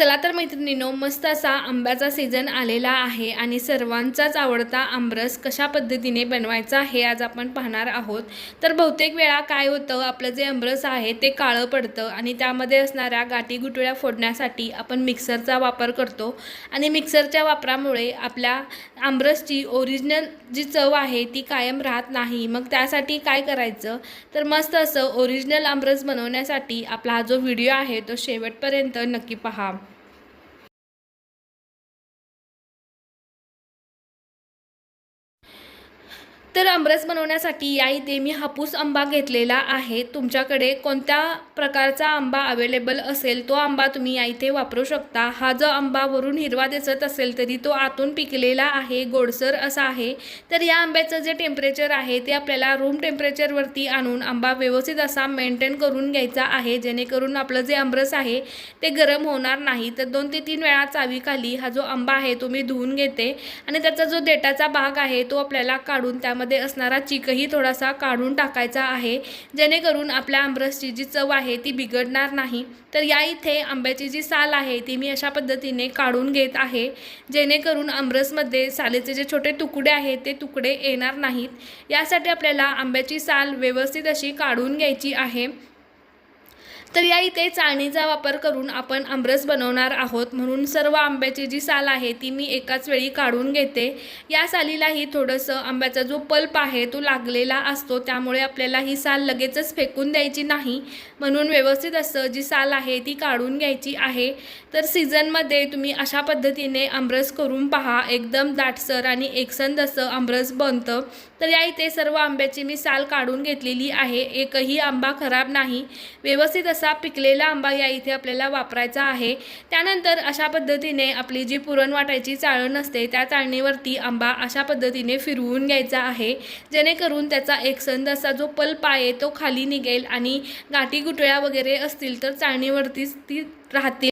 चला तर मैत्रिणीनो मस्त असा आंब्याचा सीझन आलेला आहे आणि सर्वांचाच आवडता आमरस कशा पद्धतीने बनवायचा हे आज आपण पाहणार आहोत. तर बहुतेक वेळा काय होतं आपलं जे आमरस आहे ते काळं पडतं आणि त्यामध्ये असणाऱ्या गाठी गुटळ्या फोडण्यासाठी आपण मिक्सरचा वापर करतो. आणि मिक्सरच्या वापरामुळे आपल्या आमरसची ओरिजिनल जी चव आहे ती कायम राहत नाही. मग त्यासाठी काय करायचं? तर मस्त असं ओरिजिनल आमरस बनवण्यासाठी आपला हा जो व्हिडिओ आहे तो शेवटपर्यंत नक्की पहा. तर आमरस बनवण्यासाठी या इथे मी हापूस आंबा घेतलेला आहे. तुमच्याकडे कोणत्या प्रकारचा आंबा अवेलेबल असेल तो आंबा तुम्ही या इथे वापरू शकता. हा जो आंबा वरून हिरवा दिसत असेल तरी तो आतून पिकलेला आहे गोडसर असा आहे. तर या आंब्याचं जे टेम्परेचर आहे ते आपल्याला रूम टेम्परेचरवरती आणून आंबा व्यवस्थित असा मेंटेन करून घ्यायचा आहे. जेणेकरून आपलं जे आमरस आहे ते गरम होणार नाही. तर दोन ते तीन वेळा चावीखाली हा जो आंबा आहे तो मी धुवून घेते. आणि त्याचा जो देटाचा भाग आहे तो आपल्याला काढून त्या त्यामध्ये असणारा चिकही थोडासा काढून टाकायचा आहे. जेणेकरून आपल्या आंब्रसची जी चव आहे ती बिघडणार नाही. तर या इथे आंब्याची जी साल आहे ती मी अशा पद्धतीने काढून घेत आहे. जेणेकरून आंबरसमध्ये सालेचे जे छोटे तुकडे आहेत ते तुकडे येणार नाहीत. यासाठी आपल्याला आंब्याची साल व्यवस्थित अशी काढून घ्यायची आहे. तर या इथे चाळणीचा वापर करून आपण आमरस बनवणार आहोत. म्हणून सर्व आंब्याची जी साल आहे ती मी एकाच वेळी काढून घेते. या सालीलाही थोडंसं आंब्याचा जो पल्प आहे तो लागलेला असतो. त्यामुळे आपल्याला ही साल लगेचच फेकून द्यायची नाही. म्हणून व्यवस्थित असं जी साल आहे ती काढून घ्यायची आहे. तर सीझनमध्ये तुम्ही अशा पद्धतीने आमरस करून पहा. एकदम दाटसर आणि एकसंद असं आमरस बनतं. तर या इथे सर्व आंब्याची मी साल काढून घेतलेली आहे. एकही आंबा खराब नाही. व्यवस्थित असा पिकलेला आंबा या इथे आपल्याला वापरायचा आहे. त्यानंतर अशा पद्धतीने आपली जी पुरण वाटायची चाळण असते त्या चाळणीवरती आंबा अशा पद्धतीने फिरवून घ्यायचा आहे. जेणेकरून त्याचा एकसंद असा जो पल्प आहे तो खाली निघेल आणि गाठी गुटळ्या वगैरे असतील तर चाळणीवरतीच ती राहतील.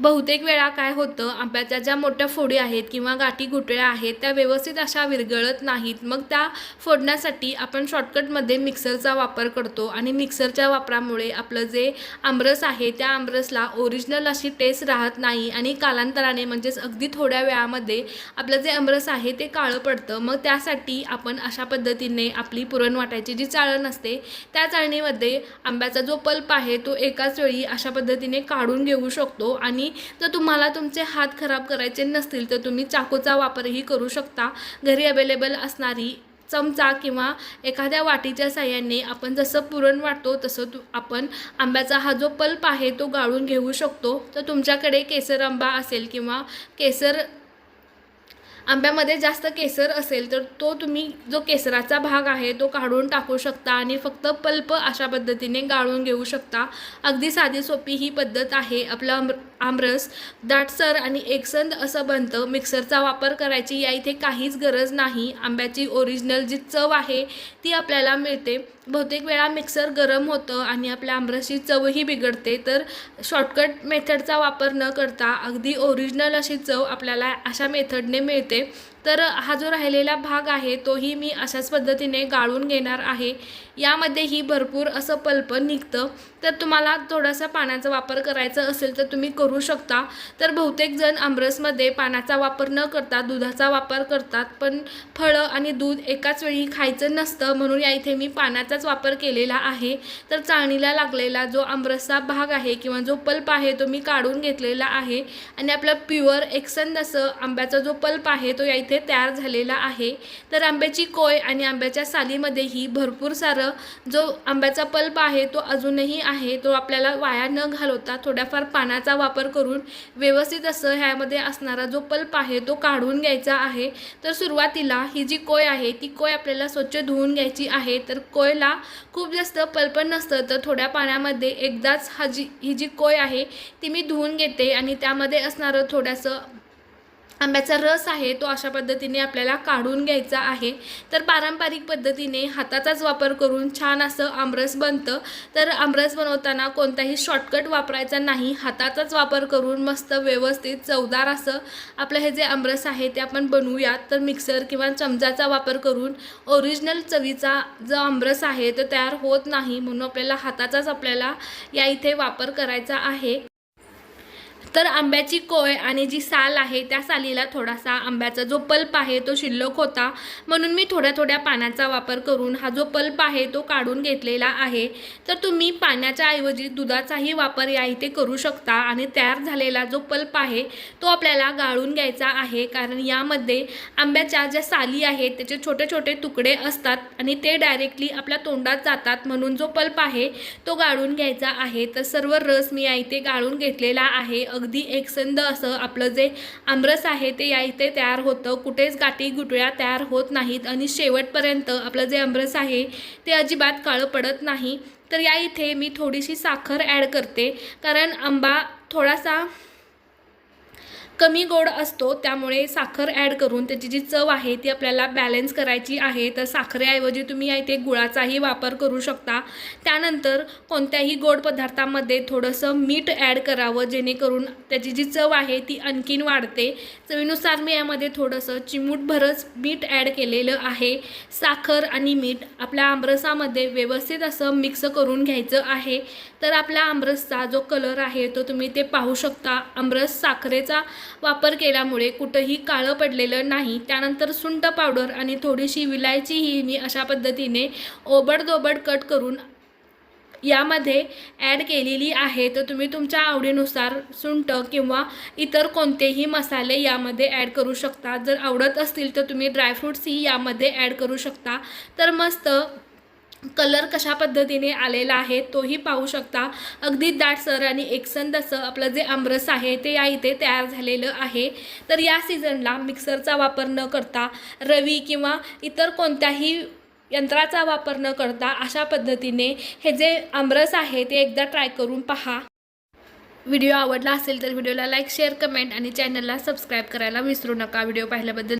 बहुतेक वेळा काय होतं आंब्याच्या ज्या मोठ्या फोडी आहेत किंवा गाठी गुटळ्या आहेत त्या व्यवस्थित अशा विरघळत नाहीत. मग त्या फोडण्यासाठी आपण शॉर्टकटमध्ये मिक्सरचा वापर करतो आणि मिक्सरच्या वापरामुळे आपलं जे आमरस आहे त्या आमरसला ओरिजिनल अशी टेस्ट राहत नाही आणि कालांतराने म्हणजेच अगदी थोड्या वेळामध्ये आपलं जे आमरस आहे ते काळं पडतं. मग त्यासाठी आपण अशा पद्धतीने आपली पुरण वाटायची जी चाळण असते त्या चाळणीमध्ये आंब्याचा जो पल्प आहे तो एकाच वेळी अशा पद्धतीने काढून घेऊ शकतो आणि तर तुम्हाला तुमचे हात खराब करायचे नसतील तर तुम्ही चाकूचा वापरही करू शकता. घरी अवेलेबल असणारी चमचा किंवा एखाद्या वाटीच्या साह्याने आपण जसं पुरण वाटतो तसं तु आपण आंब्याचा हा जो पल्प आहे तो गाळून घेऊ शकतो. तर तुमच्याकडे केसर आंबा असेल किंवा केसर आंब्यामध्ये जास्त केसर असेल तर तो तुम्ही जो केसराचा भाग आहे तो काढून टाकू शकता आणि फक्त पल्प अशा पद्धतीने गाळून घेऊ शकता. अगदी साधी सोपी ही पद्धत आहे. आपलं आमरस दाटसर आणि एकसंद असं बनतं. मिक्सरचा वापर करायची या इथे काहीच गरज नाही. आंब्याची ओरिजिनल जी चव आहे ती आपल्याला मिळते. बहुतेक वेळा मिक्सर गरम होतं आणि आपल्या आमरसची चवही बिघडते. तर शॉर्टकट मेथडचा वापर न करता अगदी ओरिजिनल अशी चव आपल्याला अशा मेथडने मिळते. तर हा जो राहिलेला भाग आहे तोही मी अशाच पद्धतीने गाळून घेणार आहे. यामध्येही भरपूर असं पल्प निघतं. तर तुम्हाला थोडासा पाण्याचा वापर करायचा असेल तर तुम्ही करू शकता. तर बहुतेक जण आमरसमध्ये पाण्याचा वापर न करता दुधाचा वापर करतात. पण फळं आणि दूध एकाच वेळी खायचं नसतं म्हणून या इथे मी पाण्याचाच वापर केलेला आहे. तर चाळणीला लागलेला जो आमरसचा भाग आहे किंवा जो पल्प आहे तो मी काढून घेतलेला आहे. आणि आपलं प्युअर एकसंद असं आंब्याचा जो पल्प आहे तो या इथे तयार झालेला आहे. तर आंब्याची कोय आणि आंब्याच्या सालीमध्येही भरपूर सारं जो आंब्याचा पल्प आहे तो अजूनही आहे. तो आपल्याला वाया न घालवता थोड्याफार पाण्याचा वापर करून व्यवस्थित असं ह्यामध्ये असणारा जो पल्प आहे तो काढून घ्यायचा आहे. तर सुरुवातीला ही जी कोय आहे ती कोय आपल्याला स्वच्छ धुवून घ्यायची आहे. तर कोयला खूप जास्त पल्प नसतं तर थोड्या पाण्यामध्ये एकदाच हा जी ही जी कोय आहे ती मी धुवून घेते आणि त्यामध्ये असणारं थोडंसं आंब्याचा रस आहे तो अशा पद्धतीने आपल्याला काढून घ्यायचा आहे. तर पारंपरिक पद्धतीने हाताचाच वापर करून छान असं आमरस बनतं. तर आमरस बनवताना कोणताही शॉर्टकट वापरायचा नाही. हाताचाच वापर करून मस्त व्यवस्थित चवदार असं आपलं हे जे आमरस आहे ते आपण बनवूयात. तर मिक्सर किंवा चमचाचा वापर करून ओरिजिनल चवीचा जो आमरस आहे तो तयार होत नाही म्हणून आपल्याला हाताचाच आपल्याला या इथे वापर करायचा आहे. तर आंब्याची कोय आणि जी साल आहे त्या सालीला थोडासा आंब्याचा जो पल्प आहे तो शिल्लक होता. म्हणून मी थोड्या थोड्या पाण्याचा वापर करून हा जो पल्प आहे तो काढून घेतलेला आहे. तर तुम्ही पाण्याच्या ऐवजी दुधाचाही वापर या इथे करू शकता आणि तयार झालेला जो पल्प आहे तो आपल्याला गाळून घ्यायचा आहे. कारण यामध्ये आंब्याच्या ज्या साली आहेत त्याचे छोटे छोटे तुकडे असतात आणि ते डायरेक्टली आपल्या तोंडात जातात. म्हणून जो पल्प आहे तो गाळून घ्यायचा आहे. तर सर्व रस मी या इथे गाळून घेतलेला आहे. अगदी एकसंध असं आपलं जे आमरस आहे ते या इथे तयार होतं. कुठेच गाठी गुटळ्या तयार होत नाहीत आणि शेवटपर्यंत आपलं जे आमरस आहे ते अजिबात काळं पडत नाही. तर या इथे मी थोडीशी साखर ॲड करते. कारण आंबा थोडासा कमी गोड असतो त्यामुळे साखर ॲड करून त्याची जी चव आहे ती आपल्याला बॅलन्स करायची आहे. तर साखरेऐवजी तुम्ही इथे गुळाचाही वापर करू शकता. त्यानंतर कोणत्याही गोड पदार्थामध्ये थोडंसं मीठ ॲड करावं जेणेकरून त्याची जी चव आहे ती आणखीन वाढते. चवीनुसार मी यामध्ये थोडंसं चिमूटभरच मीठ ॲड केलेलं आहे. साखर आणि मीठ आपल्या आमरसामध्ये व्यवस्थित असं मिक्स करून घ्यायचं आहे. तर आपल्या आमरसचा जो कलर आहे तो तुम्ही ते पाहू शकता. आमरस साखरेचा वापर केल्यामुळे कुठंही काळं पडलेलं नाही. त्यानंतर सुंठ पावडर आणि थोडीशी विलायचीही मी अशा पद्धतीने ओबडदोबड कट करून यामध्ये ॲड केलेली आहे. तर तुम्ही तुमच्या आवडीनुसार सुंट किंवा इतर कोणतेही मसाले यामध्ये ॲड करू शकता. जर आवडत असतील तर तुम्ही ड्रायफ्रूट्सही यामध्ये ॲड करू शकता. तर मस्त कलर कशा पद्धतीने आलेला आहे तोही पाहू शकता. अगदी दाटसर आणि एकसंद असं आपलं जे आमरस आहे ते या इथे तयार झालेलं आहे. तर या सीझनला मिक्सरचा वापर न करता रवी किंवा इतर कोणत्याही यंत्राचा वापर न करता अशा पद्धतीने हे जे आमरस आहे ते एकदा ट्राय करून पहा. व्हिडिओ आवडला असेल तर व्हिडिओला लाईक शेअर कमेंट आणि चॅनलला सबस्क्राईब करायला विसरू नका. व्हिडिओ पाहिल्याबद्दल